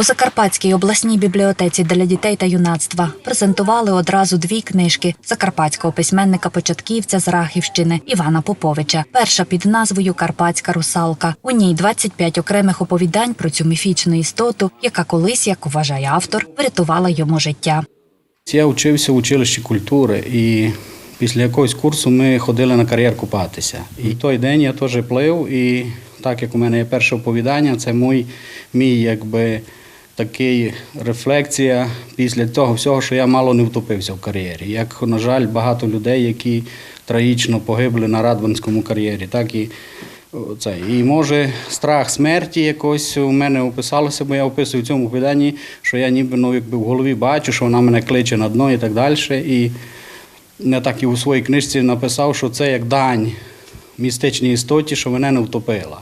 У Закарпатській обласній бібліотеці для дітей та юнацтва презентували одразу дві книжки закарпатського письменника-початківця з Рахівщини Івана Поповича. Перша під назвою Карпатська русалка. У ній 25 окремих оповідань про цю міфічну істоту, яка колись, як вважає автор, врятувала йому життя. Я вчився в училищі культури і після якогось курсу ми ходили на кар'єр купатися. І той день я теж плив, і так як у мене є перше оповідання, це мій, мій якби такий рефлексія після того всього, що я мало не втопився в кар'єрі. Як, на жаль, багато людей, які трагічно погибли на Радванському кар'єрі, так і це. І може страх смерті якось у мене описалося, бо я описую в цьому оповіданні, що я ніби ну, якби в голові бачу, що вона мене кличе на дно і так далі. І я так і у своїй книжці написав, що це як дань містичній істоті, що мене не втопила.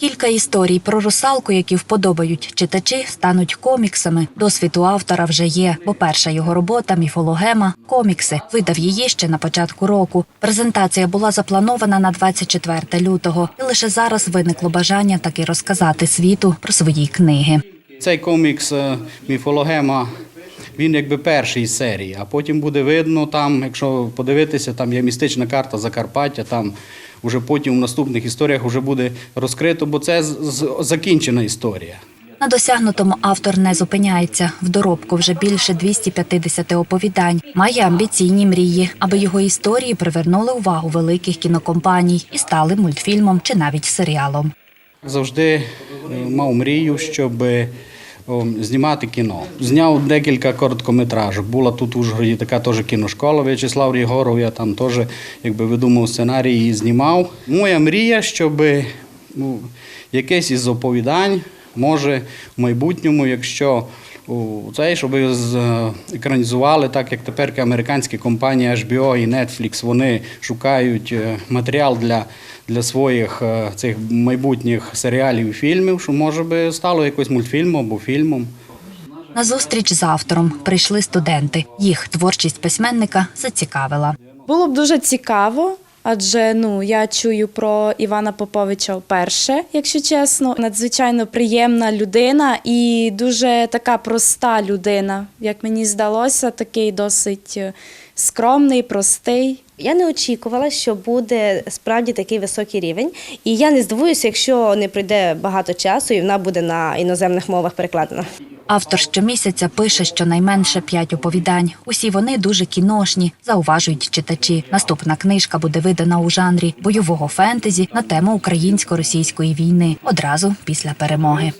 Кілька історій про русалку, які вподобають читачі, стануть коміксами. Досвід у автора вже є, бо перша його робота міфологема комікси видав її ще на початку року. Презентація була запланована на 24 лютого, і лише зараз виникло бажання таки розказати світу про свої книги. Цей комікс е, міфологема. Він якби перший із серії, а потім буде видно там, якщо подивитися, там є містична карта Закарпаття, там вже потім в наступних історіях вже буде розкрито, бо це закінчена історія. На досягнутому автор не зупиняється. В доробку вже більше 250 оповідань. Має амбіційні мрії, аби його історії привернули увагу великих кінокомпаній і стали мультфільмом чи навіть серіалом. Завжди е, мав мрію, щоб знімати кіно. Зняв декілька короткометражок. Була тут у Ужгороді така теж кіношкола В'ячеслав Єгоров, я там теж якби видумав сценарій і знімав. Моя мрія, щоб ну, якесь із оповідань може в майбутньому, якщо цей, щоб е, екранізували, так як тепер американські компанії HBO і Netflix, вони шукають е, матеріал для, для своїх е, цих майбутніх серіалів і фільмів, що може би стало якось мультфільмом або фільмом. На зустріч з автором прийшли студенти. Їх творчість письменника зацікавила. Було б дуже цікаво, адже ну я чую про Івана Поповича вперше, якщо чесно. Надзвичайно приємна людина і дуже така проста людина. Як мені здалося, такий досить е, скромний, простий. Я не очікувала, що буде справді такий високий рівень, і я не здивуюся, якщо не пройде багато часу, і вона буде на іноземних мовах перекладена. Автор щомісяця пише щонайменше п'ять оповідань. Усі вони дуже кіношні, зауважують читачі. Наступна книжка буде видана у жанрі бойового фентезі на тему українсько-російської війни одразу після перемоги.